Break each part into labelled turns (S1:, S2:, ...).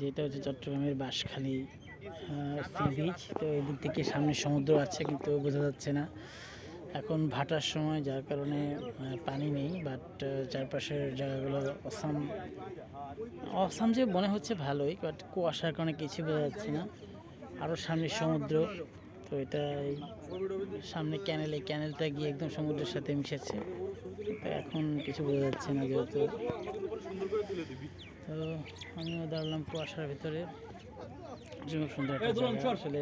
S1: যেটা হচ্ছে চট্টগ্রামের বাঁশখালী সি বিচ তো এদিক থেকে সামনে সমুদ্র আছে কিন্তু বোঝা যাচ্ছে না। এখন ভাটার সময়, যার কারণে পানি নেই বাট চারপাশের জায়গাগুলো অসাম অসাম যে মনে হচ্ছে ভালোই বাট কুয়াশার কারণে কিছু বোঝা যাচ্ছে না। আরও সামনে সমুদ্র, তো এটা সামনে ক্যানেল ক্যানেলটা গিয়ে একদম সমুদ্রের সাথে মিশেছে। এখন কিছু বোঝা যাচ্ছে না যেহেতু। তো আমিও দাঁড়ালাম কুয়াশার ভিতরে। খুব সুন্দর। আসলে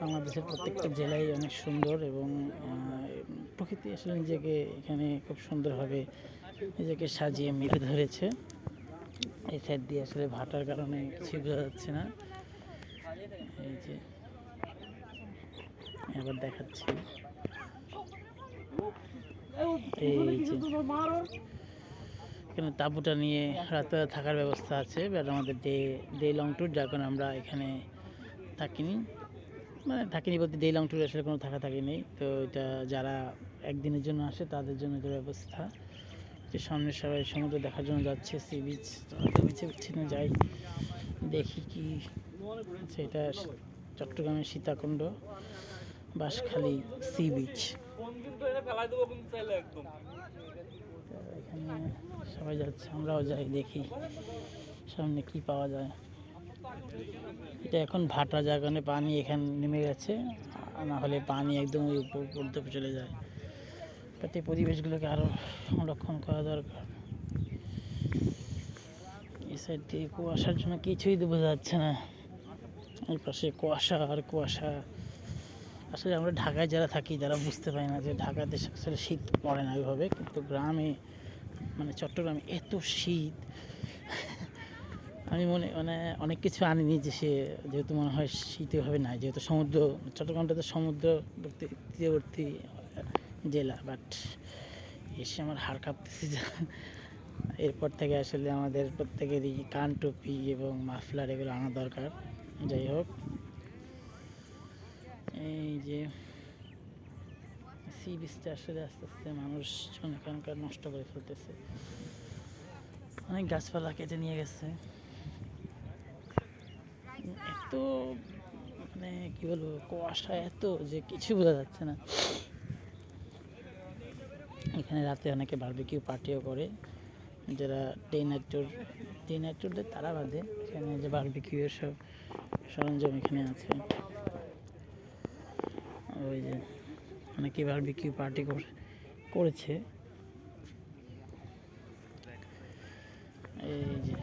S1: বাংলাদেশের প্রত্যেকটা জেলাই অনেক সুন্দর এবং প্রকৃতি আসলে নিজেকে এখানে খুব সুন্দরভাবে নিজেকে সাজিয়ে মেলে ধরেছে। এই সাইড দিয়ে আসলে ভাটার কারণে কিছু বোঝা যাচ্ছে না। এই যে আবার দেখাচ্ছি। এই যে এখানে তাঁবুটা নিয়ে রাতে থাকার ব্যবস্থা আছে বাট আমাদের ডে ডে লং ট্যুর যার কারণে আমরা এখানে থাকিনি। মানে থাকিনি বলতে ডে লং ট্যুর আসলে কোনো থাকা থাকি নেই, তো এটা যারা একদিনের জন্য আসে তাদের জন্য এটা ব্যবস্থা। যে সামনে সবাই সমুদ্র দেখার জন্য যাচ্ছে সি বিচ তো বিচে বিচ্ছিন্ন যাই দেখি কি। সেটা চট্টগ্রামের সীতাকুণ্ড। বাঁশখালী সি বিচ এখানে সবাই যাচ্ছে আমরাও যাই দেখি। সামনে কি পাওয়া যায়। এটা এখন ভাটা যার কারণে পানি এখানে নেমে গেছে না হলে পানি একদম ওই উপর উপর চলে যায়। তাতে পরিবেশগুলোকে আরও সংরক্ষণ করা দরকার। এই সাইড দিয়ে কুয়াশার জন্য কিছুই তো বোঝা যাচ্ছে না। এই পাশে কুয়াশা আর কুয়াশা। আসলে আমরা ঢাকায় যারা থাকি যারা বুঝতে পারি না যে ঢাকাতে আসলে শীত পড়ে না ওইভাবে। কিন্তু গ্রামে মানে চট্টগ্রামে এত শীত। আমি মনে মানে অনেক কিছু আনিনি যে সে, যেহেতু মনে হয় শীত এভাবে নাই। যেহেতু সমুদ্র, চট্টগ্রামটা তো সমুদ্রবর্তী, তীরবর্তী জেলা বাট এসে আমার হাড় কাঁপতেছে এরপর থেকে আসলে আমাদের প্রত্যেকেরই কান টুপি এবং মাফলার এগুলো আনা দরকার। যাই হোক। এই যে সি বিচটা আসলে আস্তে আস্তে মানুষজন এখানকার নষ্ট করে ফেলতেছে। অনেক গাছপালা কেটে নিয়ে গেছে। এত মানে কি বলব, কুয়াশা এত যে কিছু বোঝা যাচ্ছে না। এখানে রাতে অনেকে বারবিকিউ পার্টিও করে। যারা ডে নাইট ট্যুর ডে তারা বাদে। এখানে যে বারবিকিউ এর সব সরঞ্জাম এখানে আছে। ওই যে মানে অনেকে বিক্রি পার্টি করেছে। এই যে